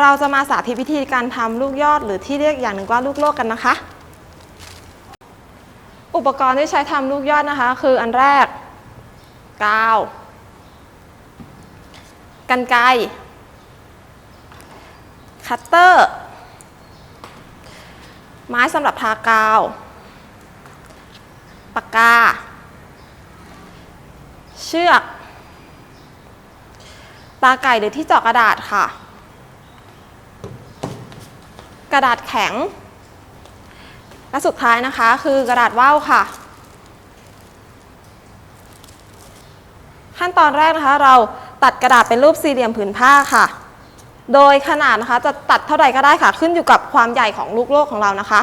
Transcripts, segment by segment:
เราจะมาสาธิตวิธีการทำลูกยอดหรือที่เรียกอย่างหนึ่งว่าลูกโลกกันนะคะ อุปกรณ์ที่ใช้ทำลูกยอดนะคะ คืออันแรกกาวกันไกคัตเตอร์ ไม้สำหรับทากาว ปากกา เชือก ตาไก่หรือที่เจาะกระดาษค่ะ กระดาษแข็ง และสุดท้ายนะคะคือกระดาษว่าวค่ะ ขั้นตอนแรกนะคะ เราตัดกระดาษเป็นรูปสี่เหลี่ยมผืนผ้าค่ะ โดยขนาดนะคะจะตัดเท่าใดก็ได้ค่ะ ขึ้นอยู่กับความใหญ่ของลูกโลกของเรานะคะ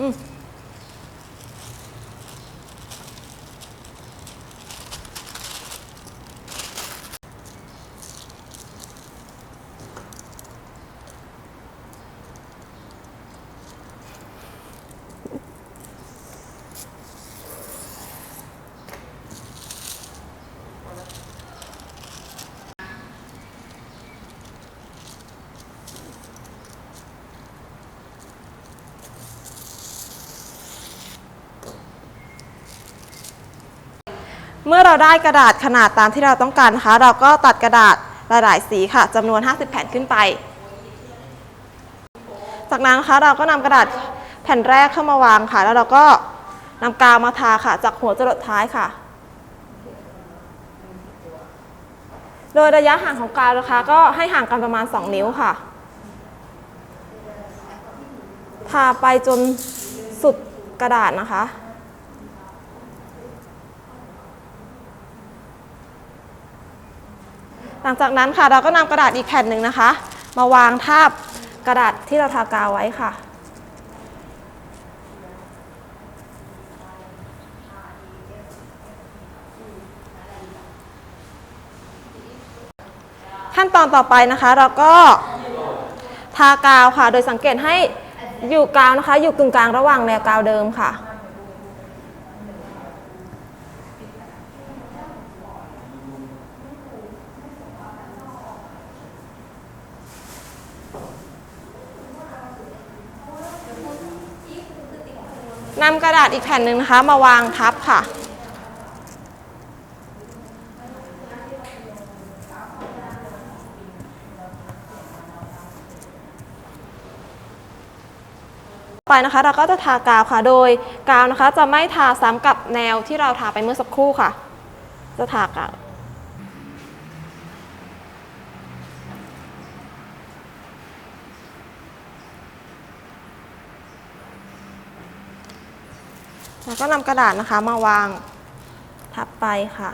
อืม มื่อเราได้กระดาษขนาดตามที่เราต้องการนะคะ เราก็ตัดกระดาษหลายๆสีค่ะจำนวน 50 แผ่นขึ้นไป จากนั้นนะคะเราก็นำกระดาษแผ่นแรกเข้ามาวางค่ะ แล้วเราก็นำกาวมาทาค่ะ จากหัวจรดท้ายค่ะ โดยระยะห่างของกาวนะคะ ก็ให้ห่างกันประมาณ 2 นิ้วค่ะ ทาไปจนสุดกระดาษนะคะ หลังจากนั้นค่ะเราก็นำกระดาษอีกแผ่นหนึ่งนะคะ มาวางทาบกระดาษที่เราทากาวไว้ค่ะ ขั้นตอนต่อไปนะคะ เราก็ทากาวค่ะ โดยสังเกตให้อยู่กาวนะคะ อยู่กึ่งกลางระหว่างแนวกาวเดิมค่ะ นำกระดาษอีกแผ่นหนึ่งนะคะ มาวางทับค่ะ ไปนะคะเราก็จะทากาวค่ะ โดยกาวนะคะจะไม่ทาซ้ำกับแนวที่เราทาไปเมื่อสักครู่ค่ะ จะทากาว แล้วก็นำกระดาษนะคะมาวางทับไปค่ะ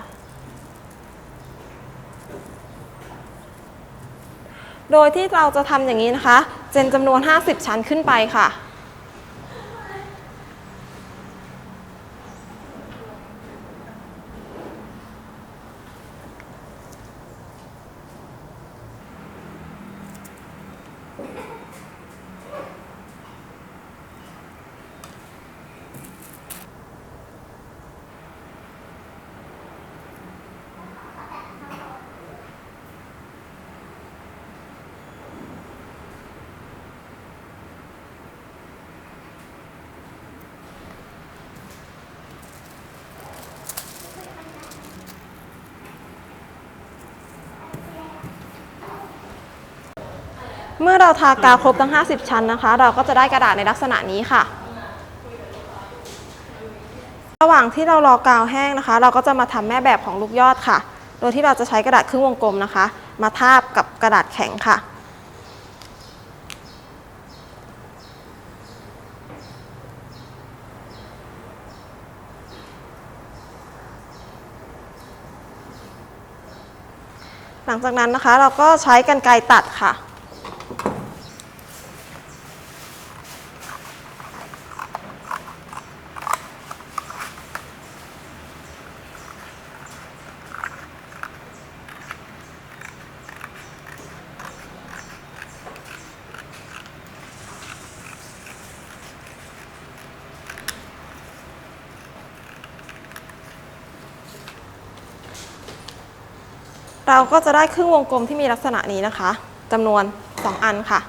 โดยที่เราจะทำอย่างนี้นะคะ เจนจำนวน 50 ชั้นขึ้นไปค่ะ เมื่อเราทากาวครบทั้ง 50 ชั้นนะคะ เราก็จะได้กระดาษในลักษณะนี้ค่ะ ระหว่างที่เรารอกาวแห้งนะคะ เราก็จะมาทำแม่แบบของลูกยอดค่ะ โดยที่เราจะใช้กระดาษครึ่งวงกลมนะคะ มาทาบกับกระดาษแข็งค่ะหลังจากนั้นนะคะเราก็ใช้กรรไกรตัดค่ะ เราก็จะได้ครึ่งวงกลมที่มีลักษณะนี้นะคะจำนวน 2 อันค่ะ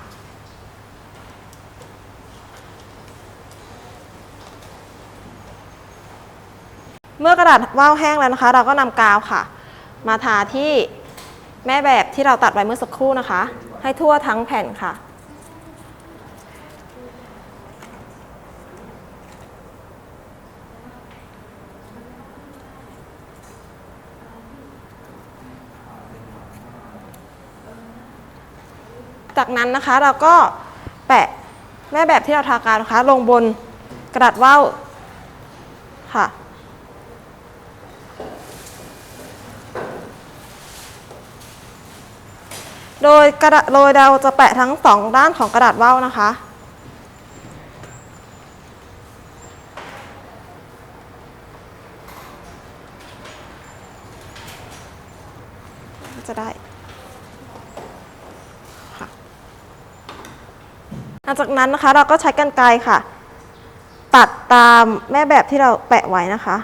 เมื่อกระดาษว่าวแห้งแล้วนะคะ เราก็นำกาวค่ะ มาทาที่แม่แบบที่เราตัดไว้เมื่อสักครู่นะคะ ให้ทั่วทั้งแผ่นค่ะ จากนั้นนะคะเราก็แปะแม่แบบที่เราทากาวนะคะ ลงบนกระดาษว่าวค่ะ โดยกระดาษโดยเราจะแปะทั้งสองด้านของกระดาษว่าวนะคะ ก็จะได้ ค่ะ หลังจากนั้นนะคะเราก็ใช้กรรไกรค่ะ ตัดตามแม่แบบที่เราแปะไว้นะคะ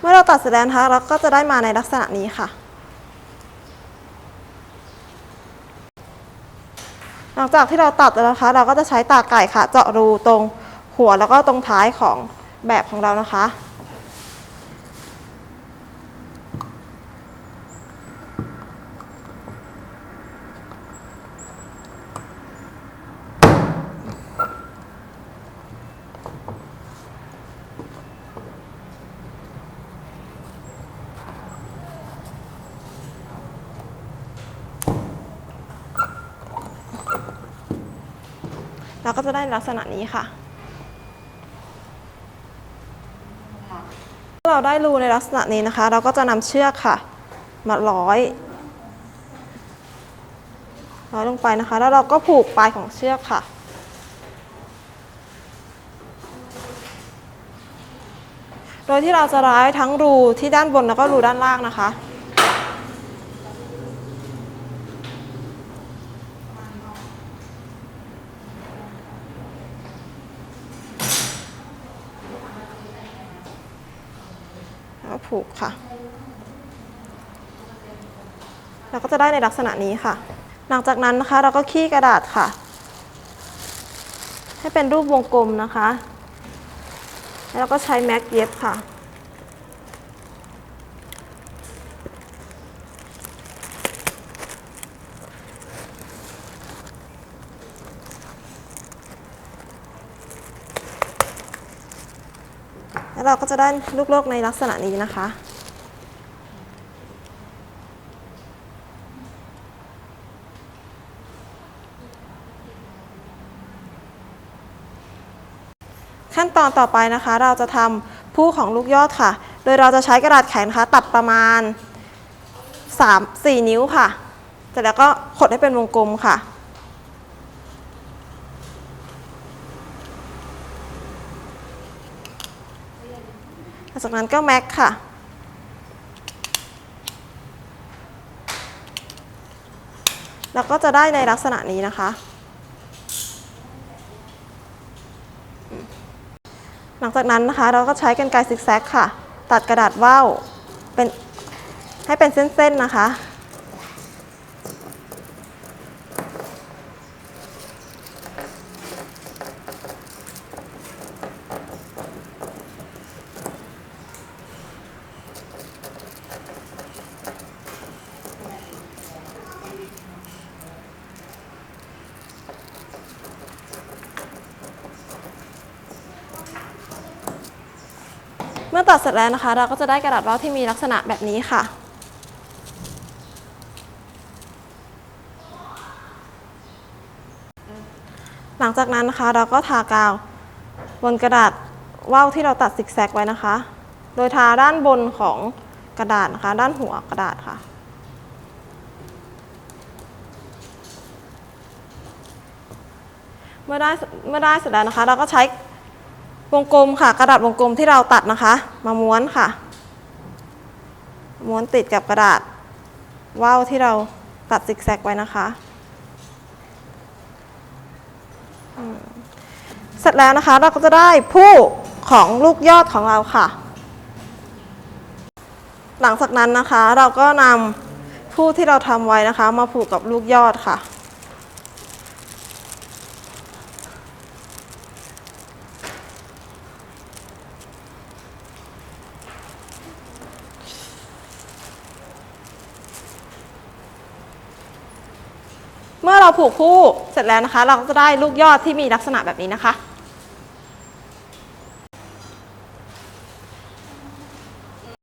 เมื่อเราตัดเสร็จแล้วนะคะเราก็จะได้มาในลักษณะนี้ค่ะ หลังจากที่เราตัดแล้วนะคะ เราก็จะใช้ตาไก่ค่ะ เจาะรูตรงหัวแล้วก็ตรงท้ายของแบบของเรานะคะ เราก็จะได้ลักษณะนี้ค่ะ เราได้รูในลักษณะนี้นะคะ เราก็จะนำเชือกค่ะ มาร้อยร้อยลงไปนะคะ แล้วเราก็ผูกปลายของเชือกค่ะโดยที่เราจะร้อยทั้งรูที่ด้านบนแล้วก็รูด้านล่างนะคะ ถูกค่ะ เราก็จะได้ในลักษณะนี้ค่ะ หลังจากนั้นนะคะเราก็ขี้กระดาษค่ะ ให้เป็นรูปวงกลมนะคะ แล้วก็ใช้แม็กเย็บค่ะ เราก็จะได้ลูกโลกในลักษณะนี้นะคะ ขั้นตอนต่อไปนะคะ เราจะทำผู้ของลูกยอดค่ะ โดยเราจะใช้กระดาษแข็งนะคะตัดประมาณ 3-4 นิ้วค่ะเสร็จแล้วก็ขดให้เป็นวงกลมค่ะ หลังจากนั้นก็แม็กค่ะ แล้วก็จะได้ในลักษณะนี้นะคะ หลังจากนั้นนะคะเราก็ใช้กรรไกรซิกแซกค่ะ ตัดกระดาษว่าวเป็นให้เป็นเส้นๆนะคะ เมื่อตัดเสร็จแล้วนะคะ เราก็จะได้กระดาษว่าวที่มีลักษณะแบบนี้ค่ะ หลังจากนั้นนะคะเราก็ทากาวบนกระดาษว่าวที่เราตัดซิกแซกไว้นะคะ โดยทาด้านบนของกระดาษนะคะ ด้านหัวกระดาษค่ะเเมื่อได้เมื่อได้เสร็จแล้วนะคะ เราก็ใช้ วงกลมค่ะ กระดาษวงกลมที่เราตัดนะคะ มาม้วนค่ะ ม้วนติดกับกระดาษว่าวที่เราตัดซิกแซกไว้นะคะเสร็จแล้วนะคะเราก็จะได้ผู้ของลูกยอดของเราค่ะ หลังจากนั้นนะคะเราก็นำผู้ที่เราทำไว้นะคะ มาผูกกับลูกยอดค่ะ เมื่อเราผูกคู่เสร็จแล้วนะคะ เราก็จะได้ลูกยอดที่มีลักษณะแบบนี้นะคะ